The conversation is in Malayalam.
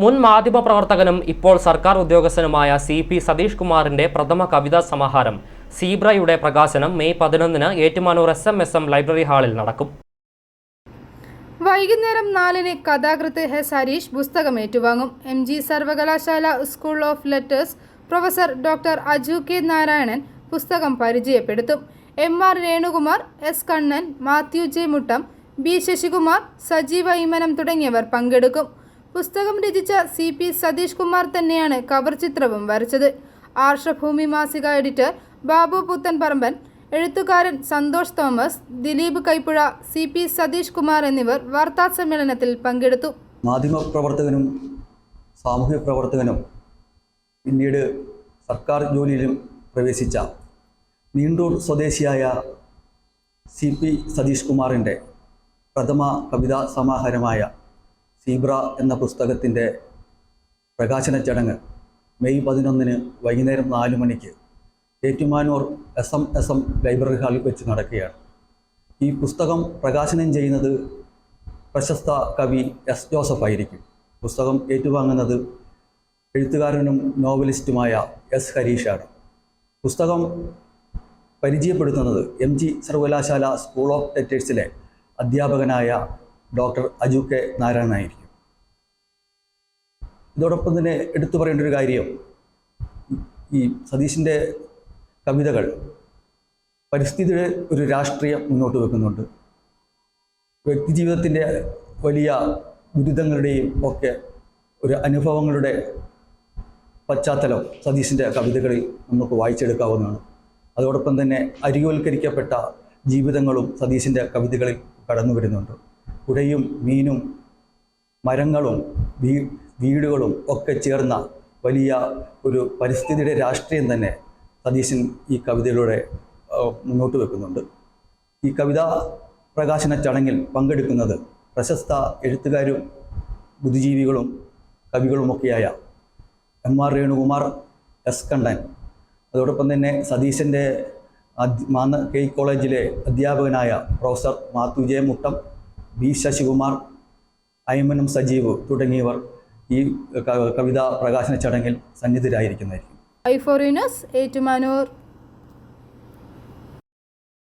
മുൻ മാധ്യമപ്രവർത്തകനും ഇപ്പോൾ സർക്കാർ ഉദ്യോഗസ്ഥനുമായ സി പി സതീഷ് കുമാറിന്റെ പ്രഥമ കവിതാ സമാഹാരം സീബ്രയുടെ പ്രകാശനം മെയ് പതിനൊന്നിന് Ettumanoor S M S M library ഹാളിൽ നടക്കും. വൈകുന്നേരം നാലിന് കഥാകൃത്ത് എസ് ഹരീഷ് പുസ്തകം ഏറ്റുവാങ്ങും. എം ജി സർവകലാശാല school of letters professor doctor Aju K Narayanan പുസ്തകം പരിചയപ്പെടുത്തും. M R Renukumar S Kannan Mathew J Muttam B Sasikumar Sajeev Aymanam തുടങ്ങിയവർ പങ്കെടുക്കും. പുസ്തകം രചിച്ച സി പി സതീഷ് കുമാർ തന്നെയാണ് കവർ ചിത്രവും വരച്ചത്. ആർഷഭൂമി മാസിക എഡിറ്റർ ബാബു പുത്തൻപറമ്പൻ എഴുത്തുകാരൻ സന്തോഷ് തോമസ് ദിലീപ് കൈപ്പുഴ സി പി സതീഷ് കുമാർ എന്നിവർ വാർത്താ സമ്മേളനത്തിൽ പങ്കെടുത്തു. മാധ്യമപ്രവർത്തകനും സാമൂഹ്യ പ്രവർത്തകനും പിന്നീട് സർക്കാർ ജോലിയിലും പ്രവേശിച്ച നീണ്ടൂർ സ്വദേശിയായ സി പി സതീഷ് കുമാറിന്റെ പ്രഥമ കവിതാ സമാഹാരമായ സീബ്ര എന്ന പുസ്തകത്തിന്റെ പ്രകാശന ചടങ്ങ് മെയ് പതിനൊന്നിന് വൈകുന്നേരം നാല് മണിക്ക് Ettumanoor S M S M library ഹാളിൽ വെച്ച് നടക്കുകയാണ്. ഈ പുസ്തകം പ്രകാശനം ചെയ്യുന്നത് പ്രശസ്ത കവി എസ് ജോസഫ് ആയിരിക്കും. പുസ്തകം ഏറ്റുവാങ്ങുന്നത് എഴുത്തുകാരനും നോവലിസ്റ്റുമായ എസ് ഹരീഷാണ്. പുസ്തകം പരിചയപ്പെടുത്തുന്നത് എം ജി സർവകലാശാല സ്കൂൾ ഓഫ് ലെറ്റേഴ്സിലെ അധ്യാപകനായ ഡോക്ടർ അജു കെ നാരായണനായിരിക്കും ഇതോടൊപ്പം തന്നെ എടുത്തു പറയേണ്ട ഒരു കാര്യം ഈ സതീഷിന്റെ കവിതകൾ പരിസ്ഥിതിയുടെ ഒരു രാഷ്ട്രീയം മുന്നോട്ട് വെക്കുന്നുണ്ട്. വ്യക്തിജീവിതത്തിന്റെ വലിയ ദുരിതങ്ങളുടെയും ഒക്കെ ഒരു അനുഭവങ്ങളുടെ പശ്ചാത്തലം സതീഷിന്റെ കവിതകളിൽ നമുക്ക് വായിച്ചെടുക്കാവുന്നതാണ്. അതോടൊപ്പം തന്നെ അരികവൽക്കരിക്കപ്പെട്ട ജീവിതങ്ങളും സതീഷിന്റെ കവിതകളിൽ കടന്നു വരുന്നുണ്ട് പുഴയും മീനും മരങ്ങളും വീ വീടുകളും ഒക്കെ ചേർന്ന വലിയ ഒരു പരിസ്ഥിതിയുടെ രാഷ്ട്രീയം തന്നെ സതീശൻ ഈ കവിതയിലൂടെ മുന്നോട്ട് വെക്കുന്നുണ്ട്. ഈ കവിതാ പ്രകാശന ചടങ്ങിൽ പങ്കെടുക്കുന്നത് പ്രശസ്ത എഴുത്തുകാരും ബുദ്ധിജീവികളും കവികളുമൊക്കെയായ M R Renukumar S Kannan. അതോടൊപ്പം തന്നെ സതീശന്റെ മാന്ന കെ കോളേജിലെ അധ്യാപകനായ professor Mathew J Muttam B Sasikumar ഐമനും Sajeev തുടങ്ങിയവർ ഈ കവിതാ പ്രകാശന ചടങ്ങിൽ സന്നിധരായിരിക്കുന്നതായിരിക്കും. I four Ettumanoor.